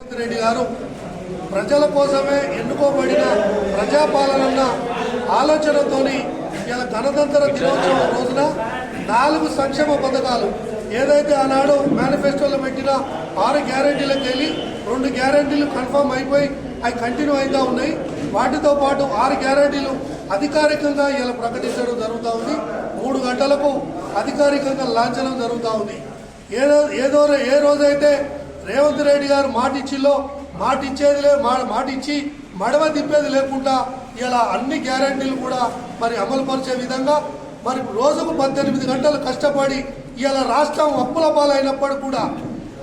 రేవంత్ రెడ్డి గారు ప్రజల కోసమే ఎన్నుకోబడిన ప్రజాపాలనన్న ఆలోచనతోని ఇలా గణతంత్ర దినోత్సవం రోజున నాలుగు సంక్షేమ పథకాలు ఏదైతే ఆనాడు మేనిఫెస్టోలో పెట్టిన ఆరు గ్యారంటీలకు వెళ్ళి రెండు గ్యారంటీలు కన్ఫర్మ్ అయిపోయి అవి కంటిన్యూ అవుతూ ఉన్నాయి. వాటితో పాటు ఆరు గ్యారంటీలు అధికారికంగా ఇలా ప్రకటించడం జరుగుతూ ఉంది. మూడు గంటలకు అధికారికంగా లాంఛనం జరుగుతూ ఉంది. ఏదో ఏదో ఏ రోజైతే రేవంత్ రెడ్డి గారు మాట ఇచ్చిలో మాట ఇచ్చేది లే మా- మాట ఇచ్చి మడవ తిప్పేది లేకుండా ఇలా అన్ని గ్యారంటీలు కూడా మరి అమలు పరిచే విధంగా మరి రోజుకు పద్దెనిమిది గంటలు కష్టపడి ఇలా రాష్ట్రం అప్పుల పాలైనప్పుడు కూడా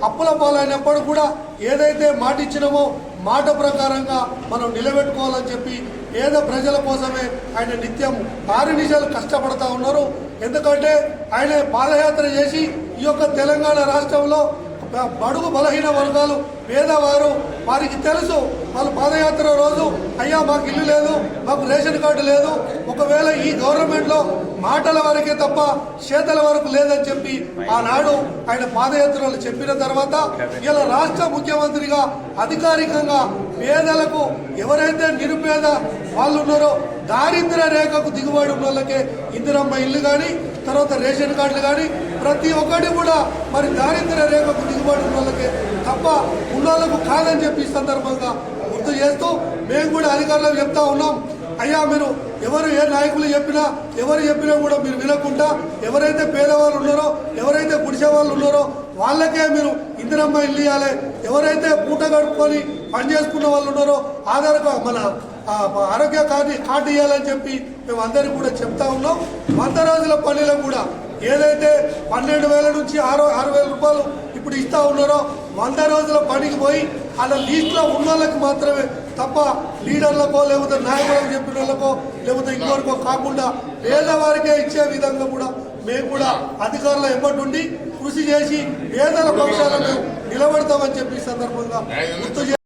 అప్పుల పాలైనప్పుడు కూడా ఏదైతే మాట ఇచ్చినామో మాట ప్రకారంగా మనం నిలబెట్టుకోవాలని చెప్పి పేద ప్రజల కోసమే ఆయన నిత్యం ఆరు నిజాలు కష్టపడతా ఉన్నారు. ఎందుకంటే ఆయన పాదయాత్ర చేసి ఈ యొక్క తెలంగాణ రాష్ట్రంలో బడుగు బలహీన వర్గాలు పేదవారు వారికి తెలుసు వాళ్ళు పాదయాత్ర రోజు అయ్యా మాకు ఇల్లు లేదు మాకు రేషన్ కార్డు లేదు ఒకవేళ ఈ గవర్నమెంట్లో మాటల వరకే తప్ప చేతల వరకు లేదని చెప్పి ఆనాడు ఆయన పాదయాత్రలు చెప్పిన తర్వాత ఇలా రాష్ట్ర ముఖ్యమంత్రిగా అధికారికంగా పేదలకు ఎవరైతే నిరుపేద వాళ్ళు ఉన్నారో దారిద్ర రేఖకు దిగుబడి ఉన్న వాళ్ళకే ఇందిరమ్మ ఇల్లు కానీ తర్వాత రేషన్ కార్డులు కానీ ప్రతి ఒక్కటి కూడా మరి దారిద్ర రేఖకు దిగుబడి ఉన్న వాళ్ళకే తప్ప ఉన్న వాళ్ళకు కాదని చెప్పి సందర్భంగా గుర్తు చేస్తూ మేము కూడా అధికారులకు చెప్తా ఉన్నాం. అయ్యా మీరు ఎవరు ఏ నాయకులు చెప్పినా ఎవరు చెప్పినా కూడా మీరు వినకుండా ఎవరైతే పేదవాళ్ళు ఉన్నారో ఎవరైతే గుడిసే వాళ్ళు ఉన్నారో వాళ్ళకే మీరు ఇందిరమ్మ ఇల్లు ఇవ్వాలి ఎవరైతే పూట గడుపుకొని పని చేసుకున్న వాళ్ళు ఉన్నారో ఆధార్ మన ఆరోగ్య కార్డు కార్డు ఇవ్వాలని చెప్పి మేము అందరికీ కూడా చెప్తా ఉన్నాం. వంద రోజుల పనిలో కూడా ఏదైతే పన్నెండు వేల నుంచి ఆరు ఆరు వేల రూపాయలు ఇప్పుడు ఇస్తా ఉన్నారో వంద రోజుల పనికి పోయి అలా లీస్ట్లో ఉన్న వాళ్ళకి మాత్రమే తప్ప లీడర్లకో లేకపోతే నాయకులకు చెప్పిన వాళ్ళకో లేకపోతే ఇంకొకరికో కాకుండా పేదవారికే ఇచ్చే విధంగా కూడా మేము కూడా అధికారుల ఎమ్మటుండి కృషి చేసి పేదల పక్షాలను నిలబడతామని చెప్పి సందర్భంగా గుర్తు చే-